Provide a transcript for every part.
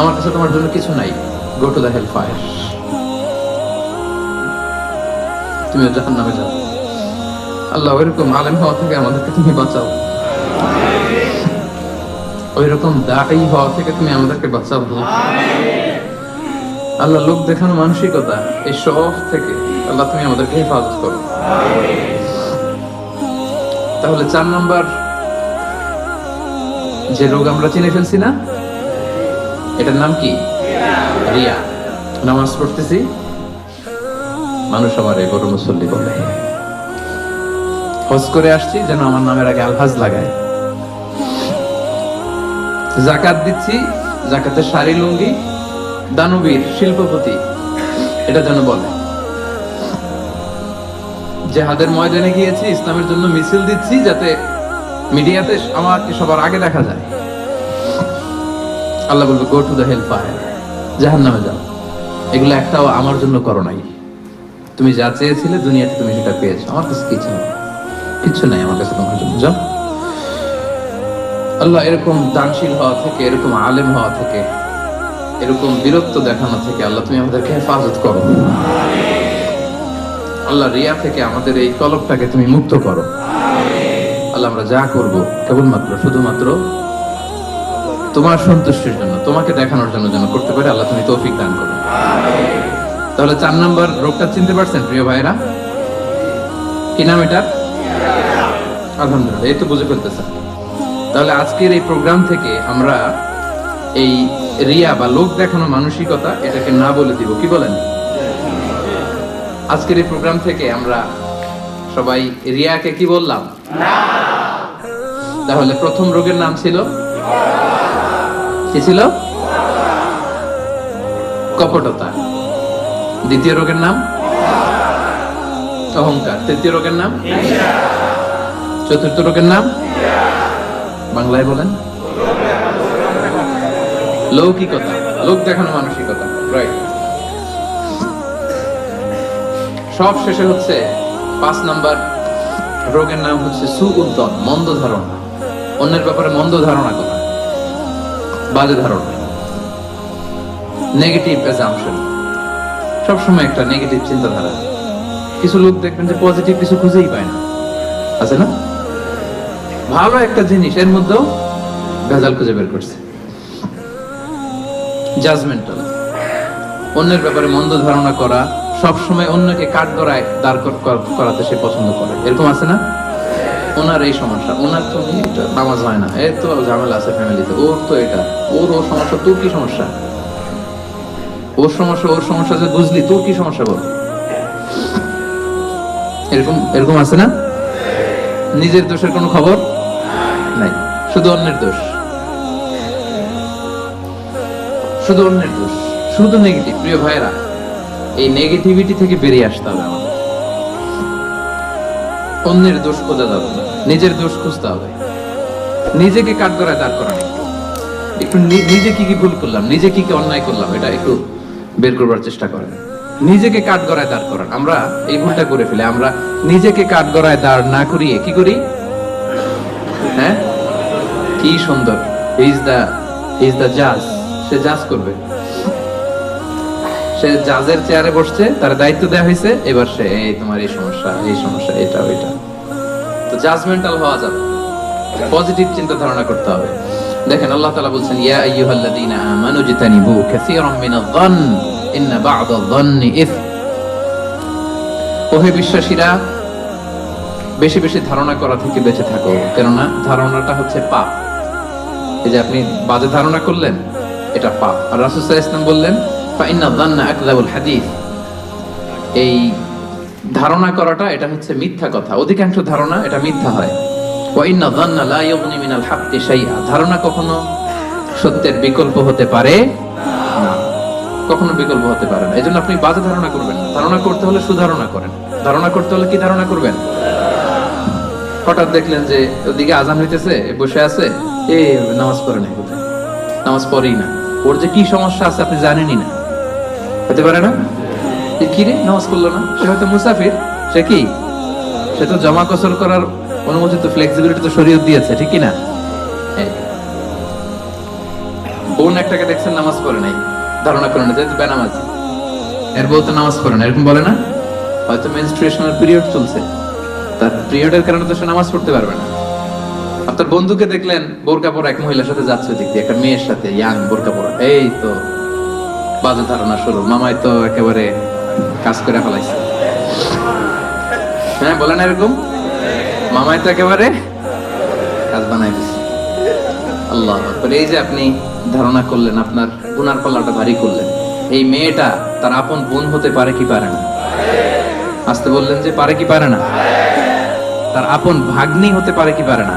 আমার কাছে তোমার জন্য কিছু নাই। Go to the hell fire তুমিও জাহান নামে যাও। আল্লাহ ওইরকম আলেম হওয়া থেকে আমাদেরকে তুমি বাঁচাও। ওই রকম দায়ী হওয়া থেকে তুমি আমাদেরকে বাঁচাও। আল্লাহ লোক দেখানো মানসিকতা, এই শখ থেকে আল্লাহ তুমি আমাদেরকে হেফাজত করো। তাহলে চার নাম্বার যে রোগ আমরা চিনে ফেলছি না? এটার নাম কি? রিয়া। নামাজ পড়তেছি। মানুষ আমার এই বড় মুসল্লি বলে হজ করে আসছি যেন আমার নামের আগে আলহাজ লাগায়। জাকাত দিচ্ছি, জাকাতের শাড়ি, লুঙ্গি, দানবীর, শিল্পপতি, এটা যেন বলে। জেহাদের ময়দানে গিয়েছি, ইসলামের জন্য মিছিল দিচ্ছি যাতে মিডিয়াতে আমাকে সবার আগে দেখা যায়। আল্লাহ বলবে go to the hell fire জাহান নামে যাও। এগুলো একটাও আমার জন্য করো নাই। তুমি যা চেয়েছিলে দুনিয়াতে তুমি সেটা পেয়েছ। আমার কাছে কিছু নেই। কিছু নাই আমার কাছে তোমার জন্য। যাও। আল্লাহ এরকম দানশীল হওয়া থেকে, এরকম আলেম হওয়া থেকে, এরকম বীরত্ব দেখানো থেকে আল্লাহ তুমি আমাদেরকে হেফাজত করো। আল্লাহ রিয়া থেকে আমাদের এই কলবটাকে তুমি মুক্ত করো। আল্লাহ আমরা যা করব কেবলমাত্র, শুধুমাত্র তোমার সন্তুষ্টির জন্য, তোমাকে দেখানোর জন্য যেন করতে পারে, আল্লাহ তুমি তৌফিক দান করো। তাহলে চার নম্বর রোগটা চিনতে পারছেন, প্রিয় ভাইরা কি নাম এটা আলহামদুলিল্লাহ, এই তো বুঝে ফেলতেছেন। তাহলে আজকের এই প্রোগ্রাম থেকে আমরা এই রিয়া বা লোক দেখানো মানসিকতা এটাকে না বলে দিব, কি বলেন? আজকের এই প্রোগ্রাম থেকে আমরা সবাই রিয়াকে কি বললাম? তাহলে প্রথম রোগের নাম ছিল? কি ছিল? কপটতা। দ্বিতীয় রোগের নাম? অহংকার। তৃতীয় রোগের নাম? চতুর্থ রোগের নাম? বাংলায় বলেন। লৌকিকতা। লোক দেখানো মানসিকতা। রাইট সব শেষে হচ্ছে পাঁচ নাম্বার রোগের নাম হচ্ছে সুউদ্দন, মন্দ ধারণা। অন্যের ব্যাপারে মন্দ ধারণা করা বাজে ধারণা। নেগেটিভ অ্যাজাম্পশন সবসময় একটা নেগেটিভ চিন্তাধারা। কিছু লোক দেখবেন যে পজিটিভ কিছু খুঁজেই পায় না। আছে না? ভালো একটা জিনিস, এর মধ্যেও ভেজাল খুঁজে বের করছে। জাজমেন্টাল অন্যের ব্যাপারে মন্দ ধারণা করা সব সময় অন্যকে কাঠ গড়ায় দাঁড় কর- কর- করাতে সে পছন্দ করে। এরকম আছে না? ওনার এই সমস্যা। ওনার তো নামাজ হয় না। এর তো ঝামেলা আছে ফ্যামিলিতে। ওর তো এটা। ওর ওর সমস্যা, তোর কি সমস্যা? ওর সমস্যা ওর সমস্যা যে বুঝলি, তোর কি সমস্যা বল? এরকম এরকম আছে না? নিজের দোষের কোনো খবর? নাই। শুধু অন্যের দোষ। শুধু অন্যের দোষ। শুধু নেগেটিভ প্রিয় ভাইরা এই নেগেটিভিটি থেকে বেরিয়ে আসতে হবে আমাদের। অন্যের দোষ খোঁজা যাবে না। নিজের দোষ খুঁজতে হবে। নিজেকে কাঠগড়ায় দাঁড় করানো। একটু নিজে কি কি ভুল করলাম, নিজে কি কি অন্যায় করলাম, এটা একটু বের করবার চেষ্টা করেন। নিজেকে কাঠগড়ায় দাঁড় করান। আমরা এই ভুলটা করে ফেলে। আমরা নিজেকে কাঠগড়ায় দাঁড় না করিয়ে কি করি? হ্যাঁ? কি সুন্দর। ইজ দা ইজ দা জাজ সে জাজ করবে। সে জাজের চেয়ারে বসছে, তার দায়িত্ব দেওয়া হয়েছে, এবার সে, এই তোমার এই সমস্যা এই সমস্যা, এটা, ওইটা। তো জাজমেন্টাল হওয়া যাবে। পজিটিভ চিন্তা ধারণা করতে হবে। দেখেন, আল্লাহ তাআলা বলছেন, ইয়া আইয়ুহাল্লাযীনা আমানু জিতানিবু কাসীরাম মিনায-যন্ন ইন্না বা'দায-যন্নি ইথম ওহে বিশ্বাসীরা, বেশি বেশি ধারণা করা থেকে বেঁচে থাকো, কেননা ধারণাটা হচ্ছে পাপ। এই যে আপনি বাজে ধারণা করলেন, এটা পাপ। আর রাসূল ওয়াসাল্লাম বললেন ফাইন্না যান্না আকযাবুল হাদিস। এই ধারণা করাটা, এটা হচ্ছে মিথ্যা কথা। অধিকাংশ ধারণা এটা মিথ্যা হয়। ধারণা কখনো সত্যের বিকল্প হতে পারে কখনো বিকল্প হতে পারে না। এজন্য আপনি বাজে ধারণা করবেন ধারণা করতে হলে সুধারণা করেন। ধারণা করতে হলে কি ধারণা করবেন? হঠাৎ দেখলেন যে ওদিকে আজান হইতেছে বসে আছে, এ নামাজ পড়ে নাই নামাজ পড়েই না। ওর যে কি সমস্যা আছে আপনি জানেনই না। হতে পারে না? এ কি নামাজ পড়ল না? সে হয়তো মুসাফির। সে কি? সে তো জমা কসর করার অনুমতি তো ফ্লেক্সিবিলিটি তো শরীয়ত দিয়েছে ঠিক না? বোন একটাকে দেখছেন নামাজ পড়ে নাই। ধারণা করেন না যেহেতু বেনামাজি। এর বউ তো নামাজ পড়ে না এরকম বলে না? হয়তো মেনস্ট্রুয়েশনাল পিরিয়ড চলছে। তার পিরিয়ডের কারণে তো সে নামাজ পড়তে পারবে না। আপনার বন্ধুকে দেখলেন বোরকা পরা এক মহিলার সাথে যাচ্ছে দিক দিয়ে একটা মেয়ের সাথে ইয়াং বোরকা পরা এই তো বাজে ধারণা শুরু। মামাই তো একেবারে কাজ করে ফেলাইছে। হ্যাঁ বলেন এরকম। মামাই তো একেবারে কাজ বানাই দিছে। আল্লাহ। এই যে আপনি ধারণা করলেন, আপনার গুনার পাল্লাটা ভারী করলেন। এই মেয়েটা তার আপন বোন হতে পারে কি পারে না? আসতে বললেন যে পারে কি পারে না? তার আপন ভাগ্নি হতে পারে কি পারে না?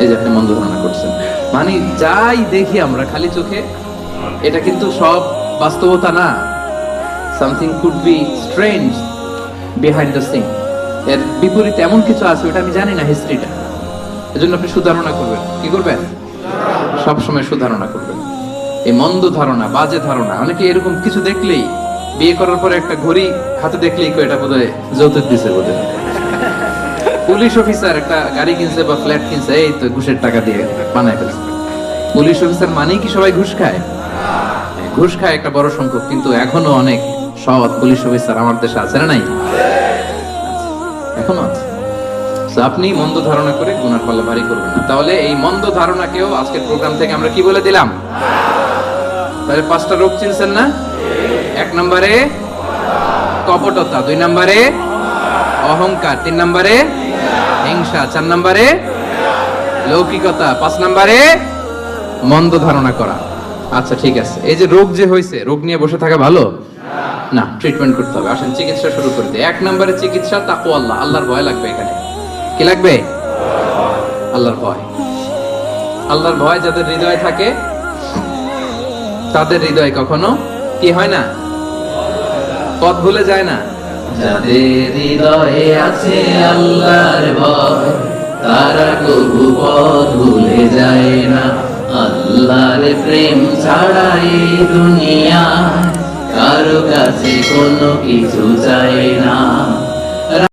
এই যে আপনি মন্দ ধারণা করছেন। মানে যাই দেখি আমরা, খালি চোখে এটা কিন্তু সব বাস্তবতা না। Something could be strange behind the scene এর বিপরীতে এমন কিছু আছে ওটা আমি জানি না হিস্ট্রিটা এজন্য আপনি সুধারণা করবেন। কি করবেন? সব সময় সুধারণা করবেন। এই মন্দ ধারণা, বাজে ধারণা, অনেকে এরকম কিছু দেখলেই, বিয়ে করার পরে একটা ঘড়ি হাতে দেখলেই এটা বোধহয় যৌতুক দিছে বোধহয়। পুলিশ অফিসার একটা গাড়ি কিনছে বা ফ্ল্যাট কিনছে, এই তো ঘুষের টাকা দিয়ে বানায় ফেলছে। পুলিশ অফিসার মানেই কি সবাই ঘুষ খায়? ঘুষ খায় একটা বড় সংখ্যক, কিন্তু এখনও অনেক সৎ পুলিশ অফিসার আমার দেশে আছে না নাই? এখনও আছে। আপনি মন্দ ধারণা করে গুনার পাল্লা ভারী করবেন না। তাহলে এই মন্দ ধারণাকেও আজকের প্রোগ্রাম থেকে আমরা কি বলে দিলাম? তাহলে পাঁচটা রোগ চিনছেন না? এক নম্বরে কপটতা, দুই নম্বরে অহংকার, তিন নম্বরে হিংসা, চার নম্বরে লৌকিকতা, পাঁচ নম্বরে মন্দ ধারণা করা। আচ্ছা ঠিক আছে। এই যে রোগ যে হয়েছে, রোগ নিয়ে বসে থাকা ভালো? না ট্রিটমেন্ট করতে হবে। আসেন, চিকিৎসা শুরু করে দিই। এক নম্বরে চিকিৎসা তাকু আল্লাহ। আল্লাহর ভয় লাগবে এখানে। কি লাগবে? আল্লাহর ভয়। আল্লাহর ভয় যাদের হৃদয় থাকে, তাদের হৃদয় কখনো কি হয় না? পথ ভুলে যায় না? যাদের হৃদয়ে আছে আল্লাহর ভয়, তারা কবু পথ ভুলে যায় না। আল্লাহর প্রেম ছাড়া এই দুনিয়া কারও কাছে কোনো কিছু চায় না।